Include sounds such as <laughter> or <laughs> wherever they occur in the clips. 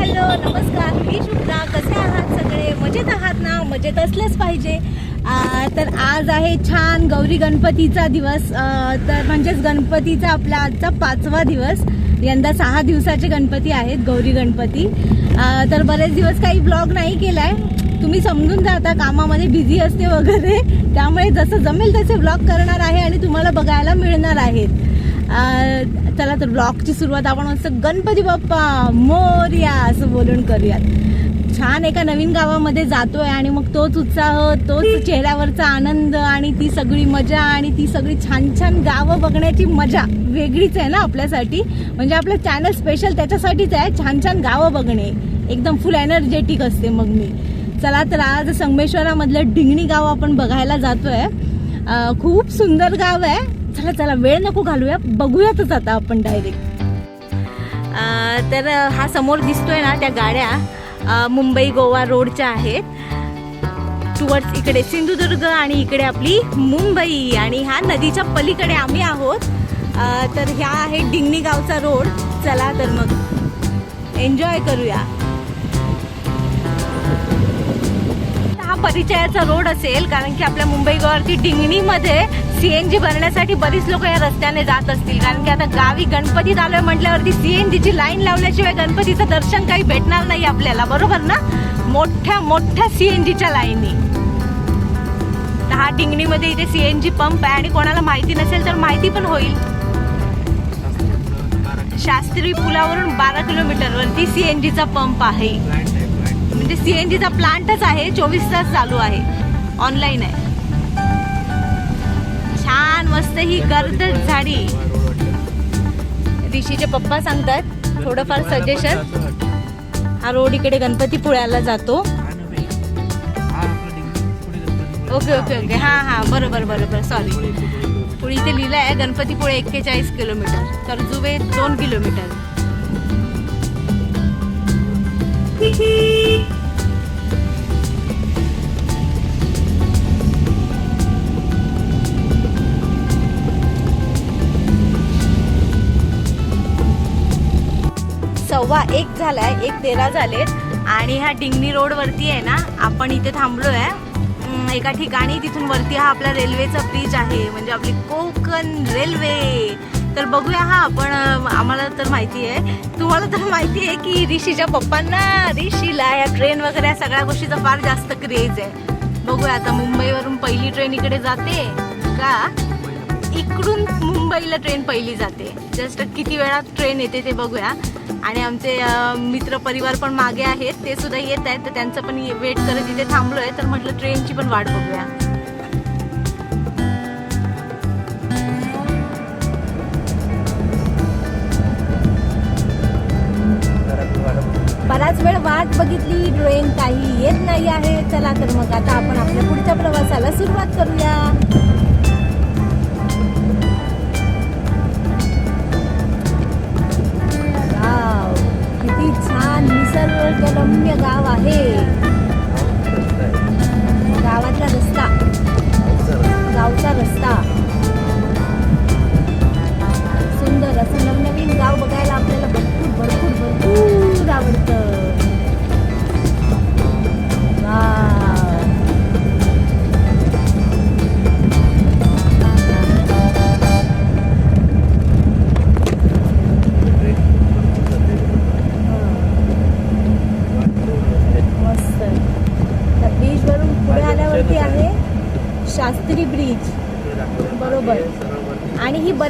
Hello नमस्कार. मी शुभ्रा. कसे आहात सगळे? मजेत आहात ना? मजेत असलेच पाहिजे. तर आज आहे छान गौरी गणपतीचा दिवस. तर म्हणजेच गणपतीचा आपला आजचा पाचवा दिवस. यंदा सहा दिवसाचे गणपती आहेत गौरी गणपती. तर बरेच दिवस काही ब्लॉग नाही केलाय. तुम्ही समजून जाता कामामध्ये बिझी असते वगैरे. त्यामुळे जसं जमेल तसे ब्लॉग करणार आहे आणि तुम्हाला बघायला मिळणार आहेत. चला तर ब्लॉगची सुरुवात आपण मस्त गणपती बाप्पा मोर्या असं बोलून करूयात. छान एका नवीन गावामध्ये जातोय आणि मग तोच उत्साह तोच चेहऱ्यावरचा आनंद आणि ती सगळी मजा आणि ती सगळी छान छान गावं बघण्याची मजा वेगळीच आहे ना आपल्यासाठी. म्हणजे आपलं चॅनल स्पेशल त्याच्यासाठीच आहे छान छान गावं बघणे. एकदम फुल एनर्जेटिक असते मग मी. चला तर आज संगमेश्वरामधलं डिंगणी गाव आपण बघायला जातोय. खूप सुंदर गाव आहे. चला चला वेळ नको घालूया. बघूयातच आता आपण डायरेक्ट तर हा समोर दिसतोय ना त्या गाड्या. मुंबई गोवा रोडच्या आहेत. टुवर्ड्स इकडे सिंधुदुर्ग आणि इकडे आपली मुंबई. आणि ह्या नदीच्या पलीकडे आम्ही आहोत. तर ह्या आहे डिंगणी गावचा रोड. चला तर मग एन्जॉय करूया. परिचयाचा रोड असेल कारण की आपल्या मुंबई गोवावरती डिंगणीमध्ये सीएनजी भरण्यासाठी बरीच लोक या रस्त्याने जात असतील. कारण की आता गावी गणपतीत आलोय म्हटल्यावरती सीएनजीची लाईन लावल्याशिवाय गणपतीचं दर्शन काही भेटणार नाही आपल्याला. बरोबर ना? मोठ्या मोठ्या सीएनजीच्या लाईनी. तर हा डिंगणीमध्ये इथे सीएनजी पंप आहे आणि कोणाला माहिती नसेल तर माहिती पण होईल. शास्त्री पुलावरून बारा किलोमीटरवरती जीचा पंप आहे. म्हणजे जीचा प्लांटच आहे. चोवीस तास चालू आहे. ऑनलाईन आहे. छान मस्त ही गर्द झाडी. ऋषीचे पप्पा सांगतात. थोडंफार सजेशन हा रोड इकडे गणपतीपुळ्याला जातो. ओके ओके ओके हा हा. बरोबर बरोबर. सॉरी पुढे इथे लिहिलं आहे गणपतीपुळे एक्केचाळीस किलोमीटर. कर्जुवे दोन किलोमीटर. सव्वा एक झालाय एक तेरा झालेत. आणि ह्या डिंगणी रोड वरती आहे ना आपण इथे थांबलोय. आहे एका ठिकाणी तिथून वरती हा आपला रेल्वेचा ब्रिज आहे म्हणजे आपली कोकण रेल्वे तर बघूया हा आपण आम्हाला तर माहिती आहे. तुम्हाला तर माहिती आहे की ऋषीच्या पप्पांना ऋषीला या ट्रेन वगैरे या सगळ्या गोष्टीचा फार जास्त क्रेज आहे. बघूया आता मुंबईवरून पहिली ट्रेन इकडे जाते का? इकडून मुंबईला ट्रेन पहिली जाते. जस्ट किती वेळात ट्रेन येते ते बघूया. आणि आमचे मित्र परिवार पण मागे आहेत ते सुद्धा येत आहेत. तर त्यांचं पण वेट करत इथे थांबलोय. तर म्हटलं ट्रेनची पण वाट बघूया. बराच वेळ वाट बघितली ट्रेन काही येत नाही आहे. चला तर मग आता आपण आपल्या पुढच्या प्रवासाला सुरुवात करूया. छान निसर्गरम्य गाव आहे.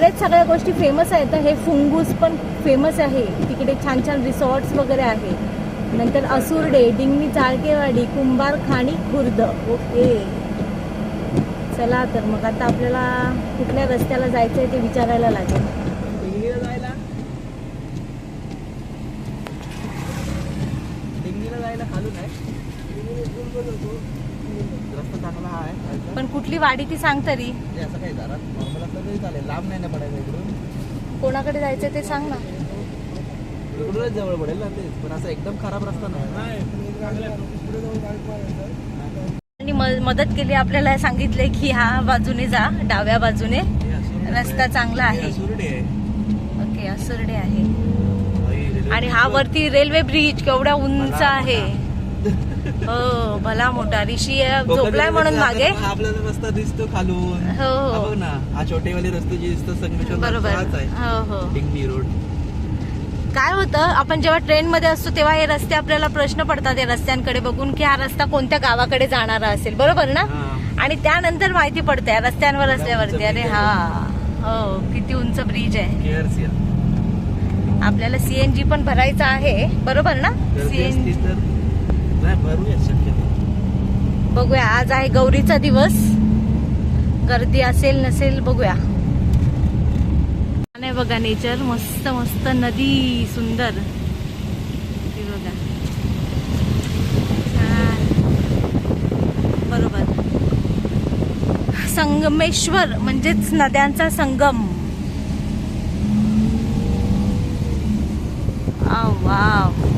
बऱ्याच सगळ्या गोष्टी फेमस आहेत. हे फुंगूस पण फेमस आहे. तिकडे छान छान रिसॉर्ट्स वगैरे आहे. नंतर असुर्डे डिंगणी चाळकेवाडी कुंभार खाणी खुर्द. ओके. चला तर मग आता आपल्याला कुठल्या रस्त्याला जायचंय ते विचारायला लागेल. रस्ता चांगला आहे. पण कुठली वाडी ती सांग तरी. म्हणजे असं काही जरा नॉर्मल असलं तरी चालेल. लांब नाही ना पडायचं इकडून. कोणाकडे जायचं ते सांग ना. इकडूनच जवळ पडेल ना तेच पण असं एकदम खराब रस्ता नाही. आणि म- मदत केली आपल्याला सांगितले की ह्या बाजूने जा डाव्या बाजूने. रस्ता चांगला आहे. सुरडे ओके असुर्डे आहे. आणि हा वरती रेल्वे ब्रिज केवढा उंच आहे. हो भला मोठा ऋषी झोपलाय म्हणून मागे. आपल्याला रस्ता दिसतो खालून. हो हा. ना हा छोटेवाली रस्ते जी दिसतो संगमेश्वर बरोबर. हो हो. डिंगनी रोड. काय होतं आपण जेव्हा ट्रेन मध्ये असतो तेव्हा हे रस्ते आपल्याला प्रश्न पडतात या रस्त्यांकडे बघून की हा रस्ता कोणत्या गावाकडे जाणारा असेल बरोबर ना. आणि त्यानंतर माहिती पडते या रस्त्यांवर असल्यावरती अरे हा. हो किती उंच ब्रिज आहे. आपल्याला सीएनजी पण भरायचं आहे बरोबर ना? सीएनजी तर नाही भरूया शक्यतो बघूया आज आहे गौरीचा दिवस. गर्दी असेल नसेल बघूया. नाही बघा नेचर मस्त मस्त नदी सुंदर. बघा. बरोबर. संगमेश्वर म्हणजेच नद्यांचा संगम. आव, वाव.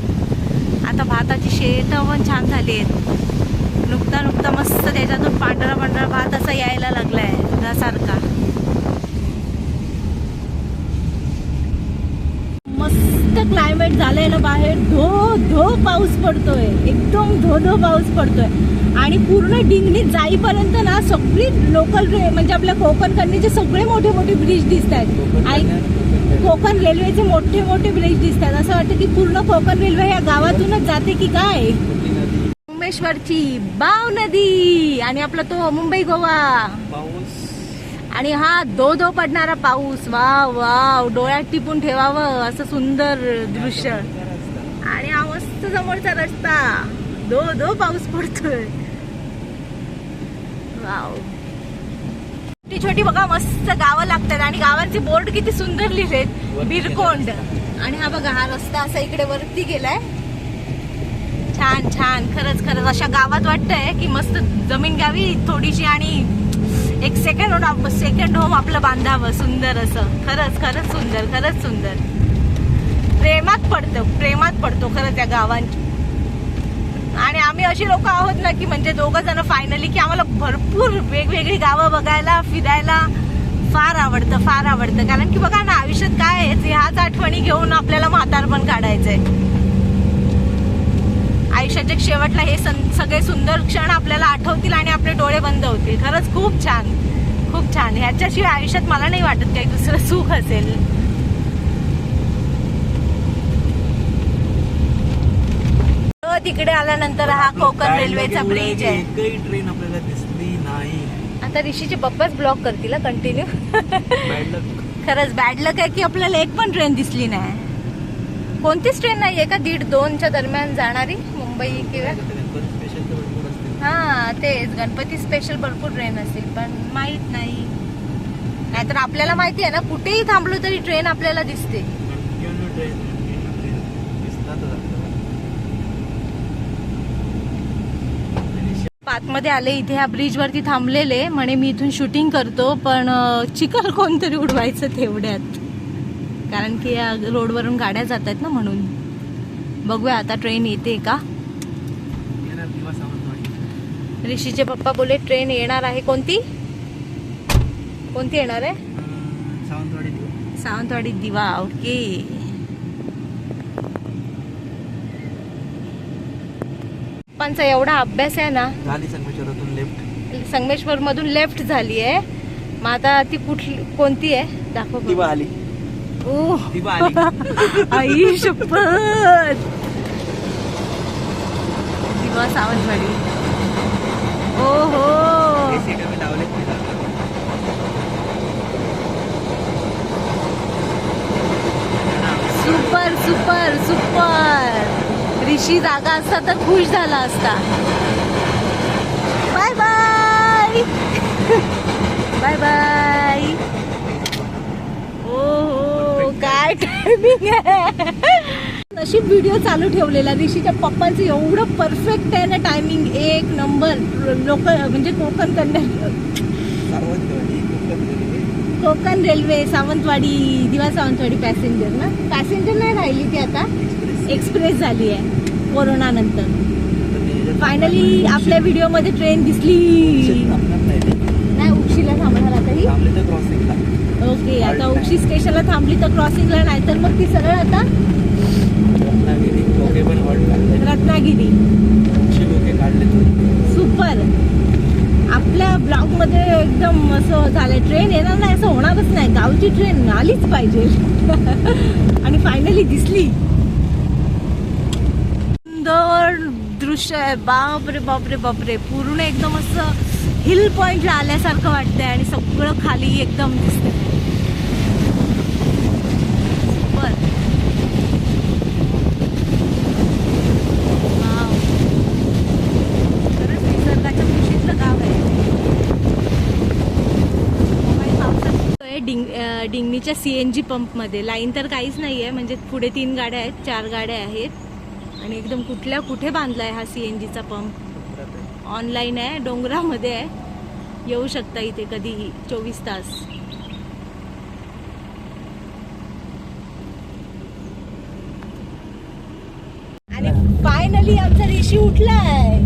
आता भाताची शेत पण छान झाली आहेत. नुकता नुकता मस्त त्याच्यातून पांढरा पांढरा भात असा यायला लागलाय सारखा मस्त क्लायमेट झालंय ना बाहेर. धो धो पाऊस पडतोय. एकदम धो धो पाऊस पडतोय. आणि पूर्ण डिंगणीत जाईपर्यंत ना सगळी लोकल म्हणजे आपल्या कोकण कन्याचे सगळे मोठे मोठे ब्रिज दिसत आहेत कोकण रेल्वेचे मोठे मोठे ब्रिज दिसतात. असं वाटतं की पूर्ण कोकण रेल्वे या गावातूनच जाते की काय? सोमेश्वरची बाव नदी आणि आपला तो मुंबई गोवा. पाऊस. आणि हा दो दो पडणारा पाऊस. Wow wow. डोळ्यात टिपून ठेवावं असं सुंदर दृश्य. आणि हा मस्त समोरचा रस्ता. दो दो पाऊस पडतोय. वाव. छोटी छोटी बघा मस्त गावं लागतात आणि गावांचे बोर्ड किती सुंदर लिहिलेत. बिरकोंड. आणि हा बघा हा रस्ता असा इकडे वरती गेलाय. छान छान. खरंच खरंच अशा गावात वाटतंय की मस्त जमीन घ्यावी थोडीशी आणि एक सेकंड सेकंड होम आपलं बांधावं सुंदर असं. खरंच खरंच सुंदर खरंच सुंदर. प्रेमात पडतो प्रेमात पडतो खरंच त्या गावांची आणि आम्ही अशी लोक आहोत ना की म्हणजे दोघं जण फायनली की आम्हाला भरपूर वेगवेगळी गावं बघायला फिरायला फार आवडतं फार आवडतं. कारण की बघा ना आयुष्यात काय आहे? ह्याच आठवणी घेऊन आपल्याला म्हातारपण काढायचंय. आयुष्याच्या शेवटला हे सगळे सुंदर क्षण आपल्याला आठवतील आणि आपले डोळे बंद होतील. खरंच खूप छान. खूप छान. ह्याच्याशिवाय आयुष्यात मला नाही वाटत काही दुसरं सुख असेल. तिकडे आल्यानंतर हा कोकण रेल्वेचा ब्रिज आहे. एकही ट्रेन आपल्याला दिसली नाही. आता ऋषीचे पप्पाच ब्लॉक करतील कंटिन्यू खरंच बॅड लक आहे की आपल्याला एक पण ट्रेन दिसली नाही. कोणतीच ट्रेन नाहीये का? दीड दोनच्या दरम्यान जाणारी मुंबई किंवा असतील. हा तेच. गणपती स्पेशल भरपूर ट्रेन असेल पण माहीत नाही. नाहीतर आपल्याला माहिती आहे ना कुठेही थांबलो तरी ट्रेन आपल्याला दिसते. ट्रेन दिसतातच आपल्याला आतमध्ये आले इथे ह्या ब्रिज वरती थांबलेले म्हणे मी इथून शूटिंग करतो पण चिखल कोणतरी उडवायचं तेवढ्यात. कारण की या रोडवरून गाड्या जात आहेत ना म्हणून. बघूया आता ट्रेन येते का? ऋषीचे पप्पा बोले ट्रेन येणार आहे. कोणती? कोणती येणार आहे? सावंतवाडी दिवा ओके पप्पांचा एवढा अभ्यास आहे ना झाली संगमेश्वरातून लेफ्ट संगमेश्वर मधून लेफ्ट झाली आहे. मग आता ती कुठली कोणती आहे? दाखव आली. <laughs> आई शपथ. दिवा सावंतवाडी ओ हो हे. Super super super. अशी जागा असता तर खुश झाला असता. बाय बाय बाय बाय ओ हो काय टायमिंग आहे. <laughs> व्हिडिओ चालू ठेवलेला. ऋषीच्या पप्पांचं एवढं परफेक्ट आहे ना टायमिंग एक नंबर लोक म्हणजे कोकण कन्या कोकण रेल्वे सावंतवाडी दिवा सावंतवाडी पॅसेंजर ना? पॅसेंजर नाही राहिली ती आता. एक्सप्रेस झाली आहे. कोरोना नंतर तर ते- फायनली आपल्या व्हिडिओमध्ये ट्रेन दिसली. नाही उक्षीला थांबणार आता ओके आता उक्षी स्टेशनला थांबली तर क्रॉसिंगला नाही तर मग ती सरळ आता रत्नागिरी. सुपर आपल्या ब्लॉगमध्ये एकदम असं झालं ट्रेन येणार नाही असं होणारच नाही. गावची ट्रेन आलीच पाहिजे. <laughs> आणि फायनली दिसली. सुंदर दृश्य आहे. बापरे बापरे बापरे. पूर्ण एकदम असं हिल पॉइंटला आल्यासारखं वाटतंय आणि सगळं खाली एकदम दिसतंय. आहे. डिंग अं, डिंगनीच्या सी एन जी पंपमध्ये लाईन तर काहीच नाही आहे म्हणजे पुढे तीन गाड्या आहेत चार गाड्या आहेत. आणि एकदम कुठल्या कुठे बांधलाय हा सी एन जीचा पंप? ऑनलाईन आहे डोंगरामध्ये आहे. येऊ शकता इथे कधीही चोवीस तास. आणि फायनली आमचा ऋषी उठलाय.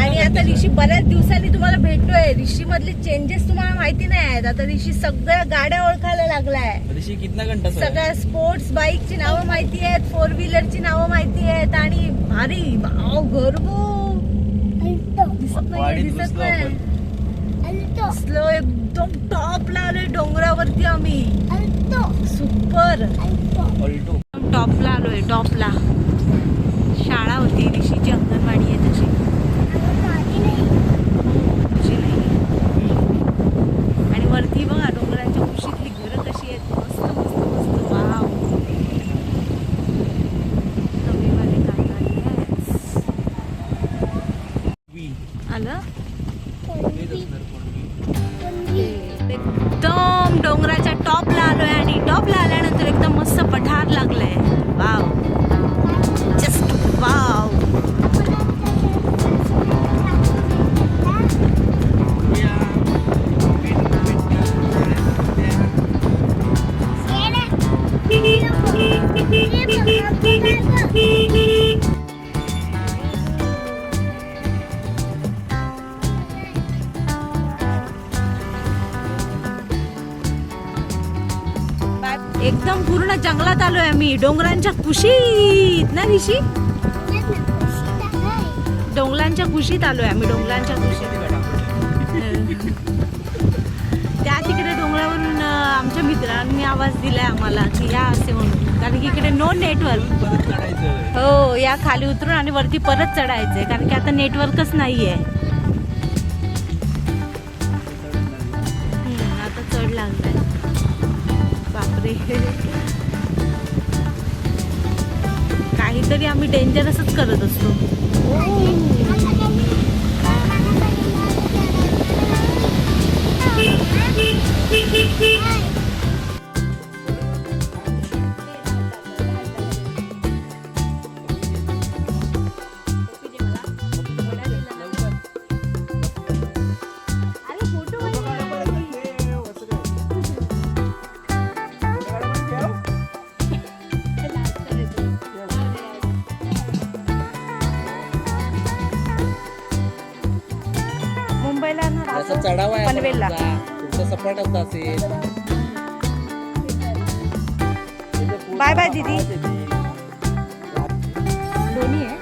आणि आता ऋषी बऱ्याच दिवसांनी तुम्हाला भेटतोय. ऋषी मधले चेंजेस तुम्हाला माहिती नाही आहेत. आता ऋषी सगळ्या गाड्या ओळखायला लागलाय. ऋषी कितना घंटा? सगळ्या स्पोर्ट्स बाईकची नावं माहिती आहेत फोर व्हीलरची नावं माहिती आहेत आणि भारी भाव गरबो दिसत नाही दिसत नाही. स्लो एकदम टॉपला आलोय डोंगरावरती आम्ही. सुपर ऑल्टो टॉपला आलोय टॉपला शाळा होती ऋषीची अंगणवाडी आहे तशी तशी नाही आणि वरती बघा डोंगराच्या कुशीतली घरं कशी आहेत मस्त मस्त मस्त वाव कमीवाले काका yes. वी. आलं तेच असणार कोणवी. एकदम एकदम पूर्ण जंगलात आलोय आम्ही. डोंगरांच्या कुशीत. ना ऋषी? डोंगरांच्या कुशीत आलोय आम्ही. डोंगरांच्या कुशीत. त्या तिकडे डोंगरावरून आमच्या मित्रांनी आवाज दिलाय आम्हाला की या असे म्हणून. कारण की इकडे नो नेटवर्क हो या खाली उतरून आणि वरती परत चढायचंय. कारण की आता नेटवर्कच नाहीये. बापरे <laughs> काहीतरी आम्ही डेंजरसच करत असतो. <laughs> <laughs> असेल. बाय बाय दीदी. दोन्ही आहे.